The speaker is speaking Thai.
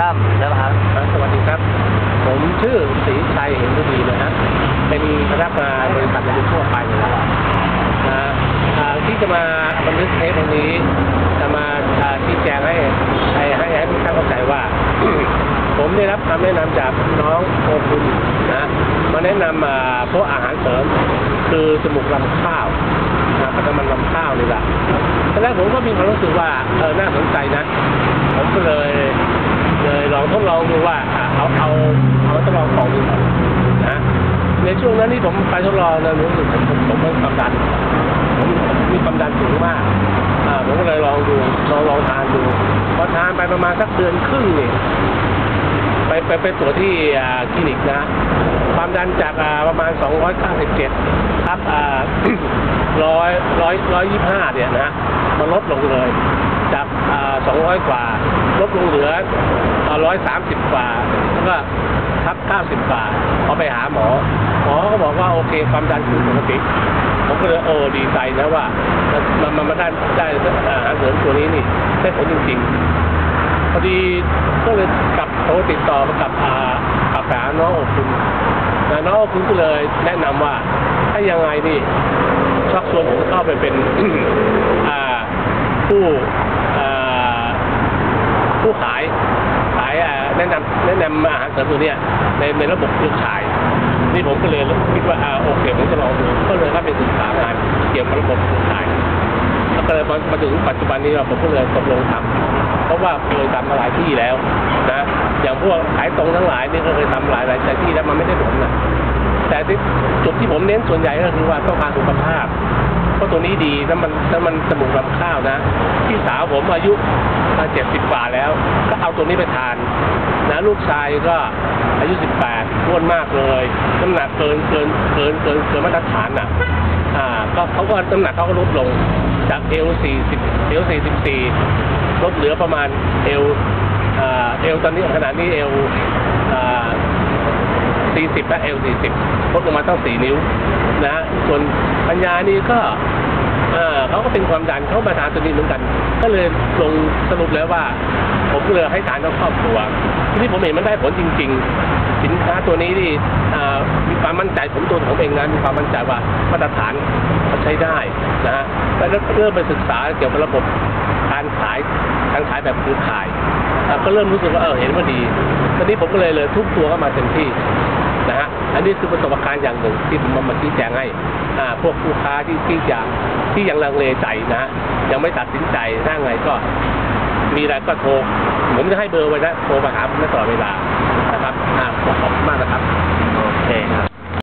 แล้วครับครับสวัสดีครับ ผมชื่อศรีชัยเห็นดีนะฮะเป็นพนักงานบริษัทบรรทุกทั่วไปนะอ่าอ่าที่จะมาบันทึกเทปวันนี้ จะมาชี้แจงให้ให้ให้ให้ทุกท่านเข้าใจว่า ผมได้รับคำแนะนำจากน้องโอคุณนะมาแนะนำอ่าพวกอาหารเสริม คือสมุกลำข้าวนะพัฒมันลำข้าวนี่แหละตอนแรกผมก็มีความรู้สึกว่าเออน่าสนใจนะ ผมก็เลย เลองดูว่าเอาเอาเอาทดลองของดูก่อนนะในช่วงนั้นที่ผมไปทดลองนะรู้สึกผมผมผมมีความดันผมมีความดันสูงมากอ่าผมก็เลยลองดูลองลองทานดูพอทานไปประมาณสักเดือนครึ่งนี่ไปไปไปตรวจที่อ่าคลินิกนะ ความดันจากอ่าประมาณ 297ครับอ่าร้อยร้อยร้อยยี่ห้าเนี่ยนะมันลดลงเลย จาก 200 กว่า ลดลงเหลือร้อยสามสิบกว่า แล้วก็ทับเก้าสิบกว่าพอไปหาหมอ หมอก็บอกว่าโอเค ความดันคือปกติ ผมก็เลยโอ้ดีใจนะว่า มันมันมาได้ได้อาหารเสริมตัวนี้นี่ ได้ผลจริงๆ พอดีก็เลยกลับโทรติดต่อมากับอ่ากลับหาน้องอบคุณน้องอบคุณก็เลยแนะนำว่า ถ้ายังไงนี่ชักชวนผมเข้าไปเป็นอ่า ผู้ผู้ขายขายแนะนำแนะนำอาหารเสริมตัวเนี้ยในในระบบเครือข่ายนี่ผมก็เลยคิดว่าโอเคผมจะลองดูก็เลยเข้าไปศึกษางานเกี่ยวกับระบบเครือข่ายแล้วก็เลยมามาถึงปัจจุบันนี้เราผมก็เลยตกลงทำเพราะว่าเคยทำมาหลายที่แล้วนะอย่างพวกขายตรงทั้งหลายนี่ก็เคยทำหลายหลายที่แล้วมันไม่ได้ผลนะแต่ที่จุดที่ผมเน้นส่วนใหญ่ก็คือว่าต้องการสุขภาพ เพราะตัวนี้ดีแล้วมันแล้วมันสมุนลำข้าวนะพี่สาวผมอายุเจ็ดสิบกว่าแล้ว ก็เอาตัวนี้ไปทาน นะลูกชายก็อายุสิบแปดอ้วนมากเลยน้ำหนักเกินเกินเกินเกินเกินมาตรฐานอะอ่าก็เขาก็น้ำหนักเขาก็ลดลงจากเอลสี่สิบเอลสี่สิบสี่ลดเหลือประมาณเอลอ่าเอลตอนนี้ขนาดนี้เอล อ่าสี่สิบและเอลสี่สิบลดลงมาตั้งสี่นิ้วนะส่วนปัญญานี่ก็อ่าเขาก็เป็นความดันเขามาทานตัวนี้เหมือนกัน ก็เลยลงสรุปแล้วว่า ผมเลยให้ทานทั้งครอบครัวทีนี้ผมเห็นมันได้ผลจริง ๆ สินค้าตัวนี้นี่มีความมั่นใจผมตัวผมเองนะมีความมั่นใจว่ามาตรฐานเขาใช้ได้นะฮะแล้วเริ่มไปศึกษาเกี่ยวกับระบบการขายการขายแบบคือขายก็เริ่มรู้สึกว่าเออเห็นว่าดีตอนนี้ผมก็เลยเลยทุกตัวเข้ามาเต็มที่ นะฮะอันนี้คือประสบการณ์อย่างหนึ่งที่ผมมาชี้แจงให้พวกผู้ค้าที่ที่าะที่ยังลังเลใจนะยังไม่ตัดสินใจถ้าไงก็มีอะไรก็โทรผมจะให้เบอร์ไว้นะโทรมาหาผมตลอดเวลานะครับขอบคุณมากนะครับโอเคครับ